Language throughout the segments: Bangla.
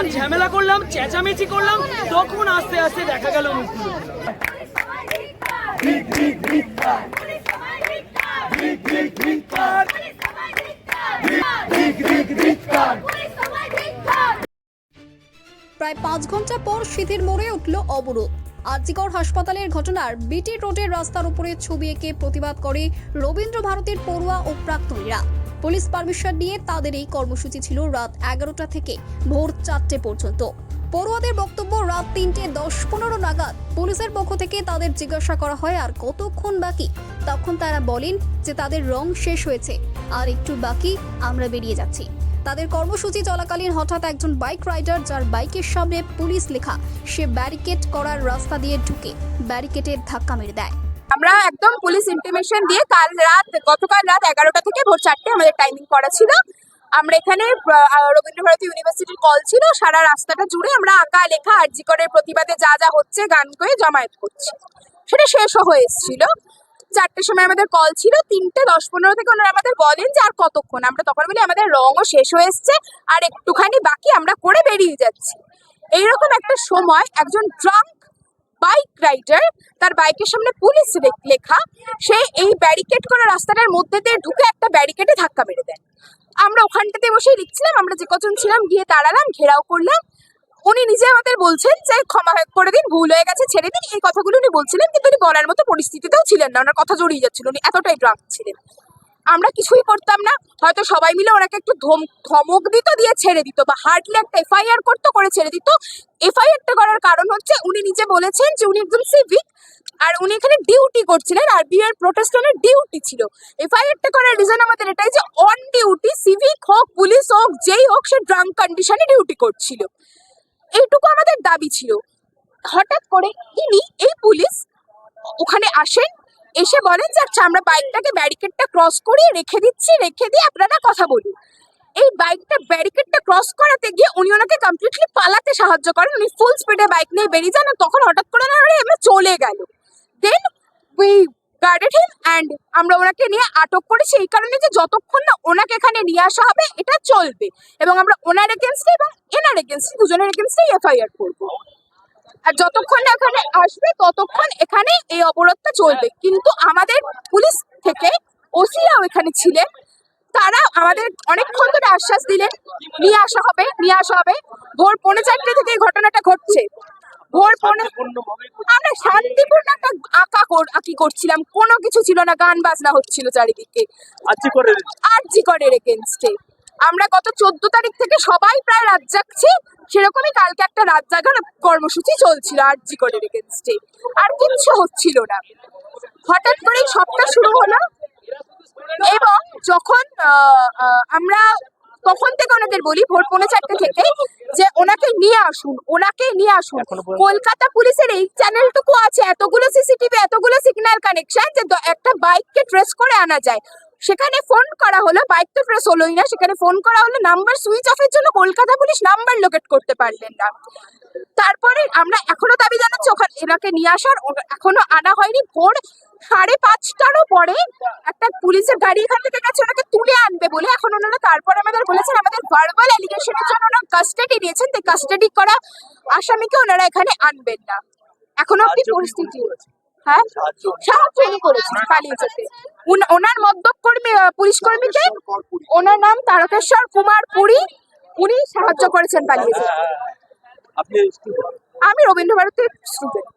যখন ঝামেলা করলাম, চেঁচামেচি করলাম, তখন আস্তে আস্তে দেখা গেল প্রায় পাঁচ ঘণ্টা পর শীতের মোড়ে উঠল অবরোধ। আরজিকর হাসপাতালের ঘটনার বিটি রোডের রাস্তার উপরে ছবি এঁকে প্রতিবাদ করে রবীন্দ্র ভারতীর পড়ুয়া ও প্রাক্তনীরা। পুলিশ পারমিশন নিয়ে তাদের এই কর্মসূচি ছিল রাত এগারোটা থেকে ভোর চারটে পর্যন্ত। পড়ুয়াদের বক্তব্য রাত তিনটে দশ পনেরো নাগাদ। পুলিশের পক্ষ থেকে তাদের জিজ্ঞাসা করা হয়, আর কতক্ষণ বাকি? তখন তারা বলেন যে তাদের রং শেষ হয়েছে। আর একটু বাকি, আমরা বেরিয়ে যাচ্ছি। তাদের কর্মসূচি চলাকালীন হঠাৎ একজন বাইক রাইডার, যার বাইকের সামনে পুলিশ লেখা, সে ব্যারিকেড করার রাস্তা দিয়ে ঢুকে, ব্যারিকেডের ধাক্কা মেরে দেয়। আমরা একদম পুলিশ ইন্টিমেশন দিয়ে কাল রাত, গতকাল রাত এগারোটা থেকে ভোর চারটে আমাদের টাইমিং করা ছিল। আমরা এখানে রবীন্দ্র ভারতী ইউনিভার্সিটির কল ছিল। সারা রাস্তাটা জুড়ে আমরা আঁকা, লেখা আরজিকরের প্রতিবাদে যা যা হচ্ছে গান করে জমায়েত করছি। সেটা শেষও হয়ে এসেছিল চারটের সময় আমাদের কল ছিল, তিনটে দশ পনেরো থেকে ওনারা আমাদের বলেন যে আর কতক্ষণ? আমরা তখন বলি আমাদের রঙও শেষ হয়ে এসছে, আর একটুখানি বাকি আমরা করে বেরিয়ে যাচ্ছি। এইরকম একটা সময় একজন ড্রাঙ্ক বাইক রাইডার তার বাইকের সামনে পুলিশ লেখা, সে এই ব্যারিকেড করা রাস্তাটার মধ্যে দিয়ে ঢুকে একটা ব্যারিকেডে ধাক্কা মেরে দেয়। আমরা ওখানটাতে বসেই লিখছিলাম আমরা যে কজন ছিলাম, গিয়ে দাঁড়ালাম, ঘেরাও করলাম। উনি নিজে আমাদের বলছেন যে, ক্ষমা করে দিন, ভুল হয়ে গেছে, ছেড়ে দিন। এই কথাগুলো উনি বলছিলেন, কিন্তু উনি বলার মতো পরিস্থিতিতেও ছিলেন না, ওনার কথা জড়িয়ে যাচ্ছিল, উনি এতটাই ড্রাঙ্ক ছিলেন। আমরা কিছুই করতাম না। হয়তো সবাই মিলে ওনাকে একটু ধম ধমক দিত, দিয়ে ছেড়ে দিত বা হার্ডলি একটা এফআইআর করতো, করে ছেড়ে দিত। এফআইআরটা করার কারণ হচ্ছে উনি নিজে বলেছেন যে উনি একজন সিভিক আর উনি এখানে ডিউটি করছিলেন। আর বিয়ের প্রোটেস্টনের ডিউটি ছিল। এফআইআরটা করার রিজন আমাদের এটাই যে অন ডিউটি সিভিক হোক পুলিশ হোক, যেই হোক, সে ড্রাঙ্ক কন্ডিশনে ডিউটি করছিল। এইটুকু আমাদের দাবি ছিল। হঠাৎ করে ইনি এই পুলিশ ওখানে আসেন এসে বলেন যে আচ্ছা আমরা বাইকটাকে ব্যারিকেডটা ক্রস করিয়ে রেখে দিচ্ছি, রেখে দিয়ে আপনারা কথা বলুন। এই বাইকটা ব্যারিকেডটা ক্রস করাতে গিয়ে উনি ওনাকে কমপ্লিটলি পালাতে সাহায্য করেন। উনি ফুল স্পিডে বাইক নিয়ে বেরিয়ে যান তখন হঠাৎ করে না এমনি চলে গেল। Then we guarded him and আমরা ওনাকে নিয়ে আটক করেছি এই কারণে যে যতক্ষণ না ওনাকে এখানে নিয়ে আসা হবে, এটা চলবে। এবং আমরা ওনার এগেনস্টে এবং এনার এগেনস্টে দুজনের এগেনস্টে এফআইআর করব। আর যতক্ষণ না এখানে আসবে ততক্ষণ এখানে এই অবরোধটা চলবে। কিন্তু আমাদের পুলিশ থেকে ওসিরাও এখানে ছিলেন। তারা আমাদের অনেকক্ষণ ধরে আশ্বাস দিলেন নিয়ে আসা হবে নিয়ে আসা হবে। ভোর পৌনে চারটে থেকে এই ঘটনাটা ঘটছে। ভোর পৌনে আমরা শান্তিপূর্ণ একটা আঁকা কর- আঁকি করছিলাম। কোনো কিছু ছিল না গান বাজনা হচ্ছিল চারিদিকে। করে আর জিকরের এগেনস্টে আমরা গত চোদ্দ তারিখ থেকে সবাই প্রায় রাত জাগছি। সেরকমই কালকে একটা রাত জাগার কর্মসূচি চলছিল আর জিকরের এগেনস্টে আর কিচ্ছু হচ্ছিল না। হঠাৎ করেই সবটা শুরু হলো। এবং যখন আমরা তখন থেকে ওনাদের বলি ভোর পৌনে চারটে থেকে যে ওনাকে নিয়ে আসুন ওনাকে নিয়ে আসুন। কলকাতা পুলিশের এই চ্যানেলটুকু আছে এতগুলো সিসিটিভি এতগুলো সিগন্যাল কানেকশন যে একটা বাইককে ট্রেস করে আনা যায়। সেখানে ফোন করা হলো বাইক তো ট্রেস হলোই না সেখানে ফোন করা হলো নাম্বার সুইচ অফের জন্য কলকাতা পুলিশ নাম্বার লোকেট করতে পারলেন না। তারপরে আমরা এখনও দাবি জানাচ্ছি ওখানে এনাকে নিয়ে আসার এখনও আনা হয়নি। ভোর সাড়ে পাঁচটারও পরে একটা পুলিশের গাড়ি এখান থেকে গেছে ওনাকে তুলে আনবে বলে এখন ওনারা তারপরে আমাদের বলেছেন আমাদের ভার্বাল অ্যালিগেশনের জন্য ওনারা কাস্টাডি নিয়েছেন তাই কাস্টাডি করা আসামিকে ওনারা এখানে আনবেন না। এখনও অব্দি পরিস্থিতি হ্যাঁ? সাহায্য উনি করেছেন পালিয়ে যেতে। ওনার মদ্যপ কর্মী আহ, পুলিশ কর্মীকে ওনার নাম তারকেশ্বর কুমার পুরী। উনি সাহায্য করেছেন পালিয়ে যেতে। আমি Rabindra ভারতীর student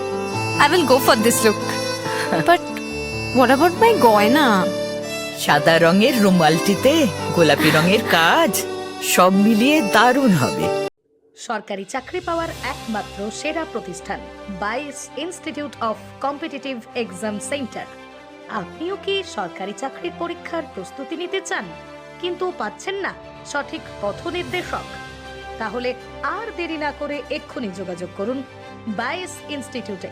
I will go for this look. but what about my goina? সাদা রঙের রুমালটিতে গোলাপি রঙের কাজ সব মিলিয়ে দারুণ হবে। সরকারি চাকরি পাওয়ার একমাত্র সেরা প্রতিষ্ঠান বাইস institute of competitive exam centre. আপনিও কি সরকারি চাকরির পরীক্ষার প্রস্তুতি নিতে চান? কিন্তু পাচ্ছেন না সঠিক পথ নির্দেশক তাহলে আর দেরি না করে এক্ষুনি যোগাযোগ করুন বাইস ইনস্টিটিউটে।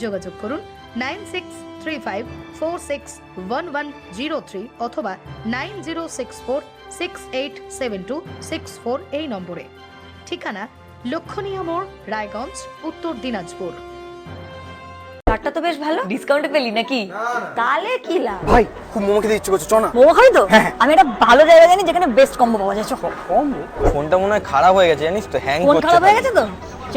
যোগাযোগ করুন nine six three five four six one one zero three অথবা nine zero six four six eight seven two six four এই নম্বরে ঠিকানা লক্ষণীয় মোড় রায়গঞ্জ উত্তর দিনাজপুর কার্ডটা তো বেশ ভালো ডিসকাউন্টে পেলি নাকি তাহলে কি লাভ ভাই খুব মোমো খেতে ইচ্ছে করছে চ না মোমো খাবি তো আমি একটা ভালো জায়গা জানি যেখানে বেস্ট কম্বো পাওয়া যায় চ কম ফোনটা মনে হয় খারাপ হয়ে গেছে জানিস তো হ্যাং ফোন করছে খারাপ হয়ে গেছে তো চ